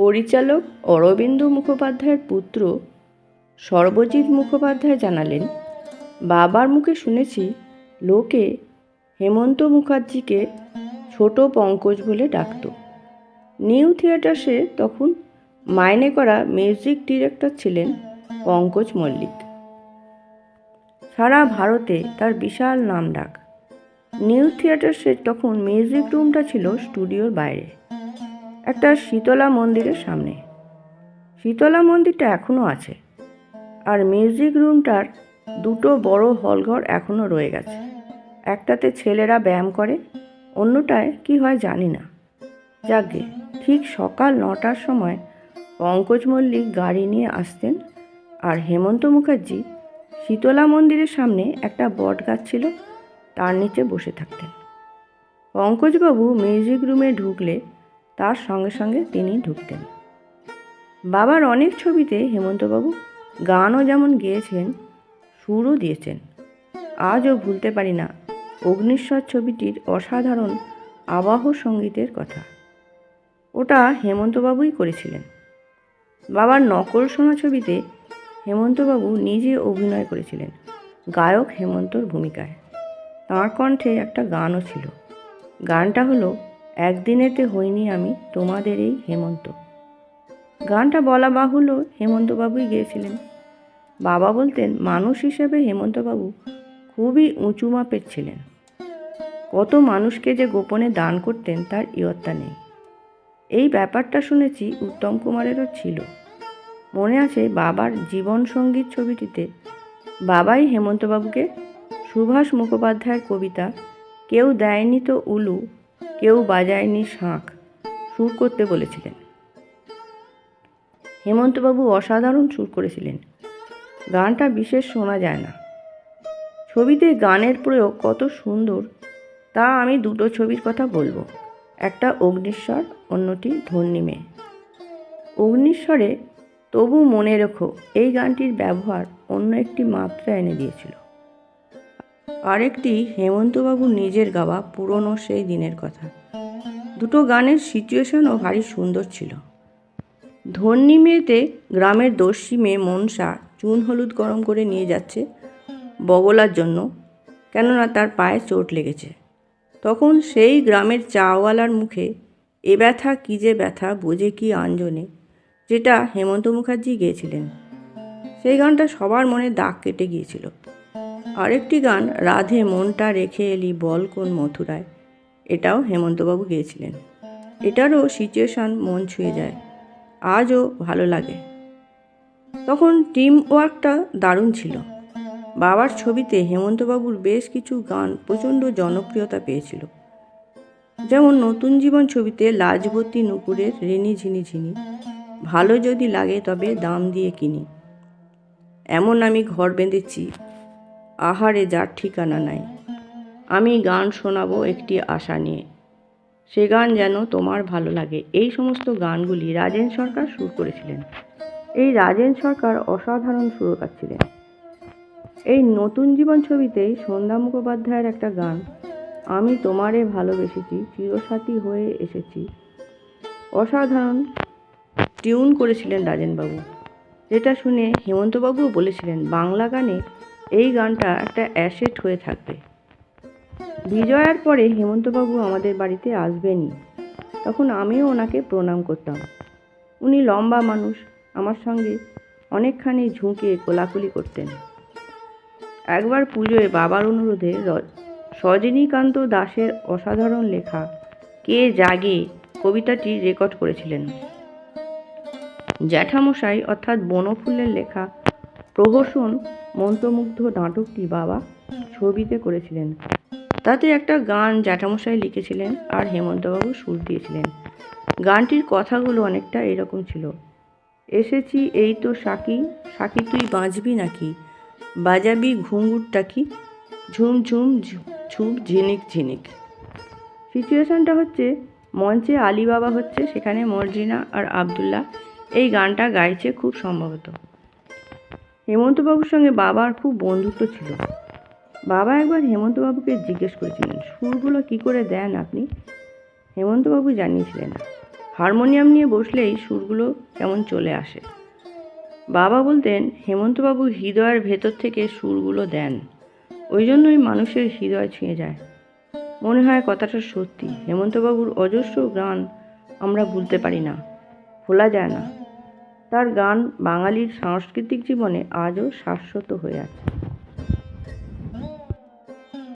পরিচালক অরবিন্দ মুখোপাধ্যায়ের পুত্র সর্বজিৎ মুখোপাধ্যায় জানালেন, বাবার মুখে শুনেছি লোকে হেমন্ত মুখার্জিকে ছোট পঙ্কজ বলে ডাকত। নিউ থিয়েটার্সে তখন মাইনে করা মিউজিক ডিরেক্টর ছিলেন পঙ্কজ মল্লিক। সারা ভারতে তার বিশাল নাম ডাক। নিউ থিয়েটার্সের তখন মিউজিক রুমটা ছিল স্টুডিওর বাইরে। একটা শীতলা মন্দিরের সামনে। শীতলা মন্দিরটা এখনও আছে। আর মিউজিক রুমটার দুটো বড় হলঘর এখনও রয়ে গেছে। একটাতে ছেলেরা ব্যায়াম করে, অন্যটায় কি হয় জানি না। যাকে ঠিক সকাল নটার সময় পঙ্কজ মল্লিক গাড়ি নিয়ে আসতেন আর হেমন্ত মুখার্জি শীতলা মন্দিরের সামনে একটা বট গাছ ছিল, তার নিচে বসে থাকতেন। পঙ্কজবাবু মিউজিক রুমে ঢুকলে তার সঙ্গে সঙ্গে তিনি ঢুকতেন। বাবার অনেক ছবিতে হেমন্তবাবু গানও যেমন গেয়েছেন, সুরও দিয়েছেন। আজও ভুলতে পারি না অগ্নিশ্বর ছবিটির অসাধারণ আবাহ সঙ্গীতের কথা। ওটা হেমন্তবাবুই করেছিলেন। বাবার নকল সোনা ছবিতে হেমন্তবাবু নিজে অভিনয় করেছিলেন, গায়ক হেমন্তর ভূমিকায়। তাঁর কণ্ঠে একটা গানও ছিল। গানটা হলো একদিনেতে হইনি আমি তোমাদের এই হেমন্ত। গানটা বলা বাহুল্য হেমন্তবাবুই গেয়েছিলেন। বাবা বলতেন, মানুষ হিসেবে হেমন্তবাবু খুবই উঁচু মাপের ছিলেন। কত মানুষকে যে গোপনে দান করতেন তার ইয়ত্তা নেই। এই ব্যাপারটা শুনেছি উত্তম কুমারেরও ছিল। মনে আছে বাবার জীবন সংগীত ছবিটিতে বাবাই হেমন্তবাবুকে সুভাষ মুখোপাধ্যায়ের কবিতা, কেউ দেয়নি তো উলু কেউ বাজায়নি শাঁখ, সুর করতে বলেছিলেন। হেমন্তবাবু অসাধারণ সুর করেছিলেন। গানটা বিশেষ শোনা যায় না। ছবিতে গানের প্রয়োগ কত সুন্দর, তা আমি দুটো ছবির কথা বলব। একটা অগ্নিশ্বর অন্যটি ধন্যী মেয়ে। অগ্নিশ্বরে তবু মনে রেখো, এই গানটির ব্যবহার অন্য একটি মাত্রা এনে দিয়েছিল। আরেকটি হেমন্তবাবু নিজের গাওয়া পুরনো সেই দিনের কথা। দুটো গানের সিচুয়েশনও ভারী সুন্দর ছিল। ধন্যী মেয়েতে গ্রামের দস্যি মেয়ে মনসা চুন হলুদ গরম করে নিয়ে যাচ্ছে বগলার জন্য, কেননা তার পায়ে চোট লেগেছে। তখন সেই গ্রামের চাওয়ালার মুখে এ ব্যথা কী যে ব্যথা, বোঝে কি আঞ্জনে? যেটা হেমন্ত মুখার্জি গেয়েছিলেন। সেই গানটা সবার মনে দাগ কেটে গিয়েছিল। আরেকটি গান, রাধে মনটা রেখে এলি, বল কোন মথুরায় এটাও হেমন্তবাবু গেয়েছিলেন। এটারও সিচুয়েশান মন ছুঁয়ে যায়। আজও ভালো লাগে। তখন টিম ওয়ার্কটা দারুণ ছিল। বাবার ছবিতে হেমন্তবাবুর বেশ কিছু গান প্রচণ্ড জনপ্রিয়তা পেয়েছিল। যেমন নতুন জীবন ছবিতে লাজবতী নুপুরের রিনি ঝিনি ঝিনি ভালো যদি লাগে তবে দাম দিয়ে কিনি। এমন আমি ঘর বেঁধেছি আহারে যার ঠিকানা নাই। আমি গান শোনাবো একটি আশা নিয়ে। সে গান যেন তোমার ভালো লাগে। এই সমস্ত গানগুলি রাজেন সরকার সুর করেছিলেন। এই রাজেন সরকার অসাধারণ সুরকার ছিলেন এই নতুন জীবন ছবিতেই সন্ধ্যা মুখোপাধ্যায়ের একটা গান, আমি তোমারে ভালোবেসেছি, চিরসাথী হয়ে এসেছি। অসাধারণ টিউন করেছিলেন রাজেনবাবু। যেটা শুনে হেমন্তবাবুও বলেছিলেন, বাংলা গানে এই গানটা একটা অ্যাসেট হয়ে থাকবে। বিজয়ার পরে হেমন্তবাবু আমাদের বাড়িতে আসবেনই। তখন আমিও ওনাকে প্রণাম করতাম। উনি লম্বা মানুষ, আমার সঙ্গে অনেকখানি ঝুঁকে কোলাকুলি করতেন। একবার পুজোয় বাবার অনুরোধে সজনীকান্ত দাশের অসাধারণ লেখা কে জাগে কবিতাটি রেকর্ড করেছিলেন। জ্যাঠামশাই অর্থাৎ বনফুলের লেখা প্রহসন মন্ত্রমুগ্ধ নাটকটি বাবা ছবিতে করেছিলেন। তাতে একটা গান জ্যাঠামশাই লিখেছিলেন আর হেমন্তবাবু সুর দিয়েছিলেন। গানটির কথাগুলো অনেকটা এরকম ছিল। এসেছি এই তো সাকি সাকি তুই বাঁচবি নাকি? বাজাবি ঘুঙ্গুরটা কি? ঝুম ঝুম ঝুম ঝিনিক ঝিনিক। সিচুয়েশনটা হচ্ছে, মঞ্চে আলী বাবা হচ্ছে, সেখানে মর্জিনা আর আবদুল্লাহ এই গানটা গাইছে খুব সম্ভবত। হেমন্তবাবুর সঙ্গে বাবার খুব বন্ধুত্ব ছিল। বাবা একবার হেমন্তবাবুকে জিজ্ঞেস করেছিলেন, সুরগুলো কি করে দেন আপনি? হেমন্তবাবু জানিয়েছিলেন, হারমোনিয়াম নিয়ে বসলেই সুরগুলো কেমন চলে আসে। বাবা বলতেন, হেমন্তবাবু হৃদয়ের ভেতর থেকে সুরগুলো দেন, ওই জন্যই মানুষের হৃদয় ছুঁয়ে যায়। মনে হয় কথাটা সত্যি। হেমন্তবাবুর অজস্র গান আমরা ভুলতে পারি না, ভোলা যায় না। তার গান বাঙালির সাংস্কৃতিক জীবনে আজও শাশ্বত হয়ে আছে।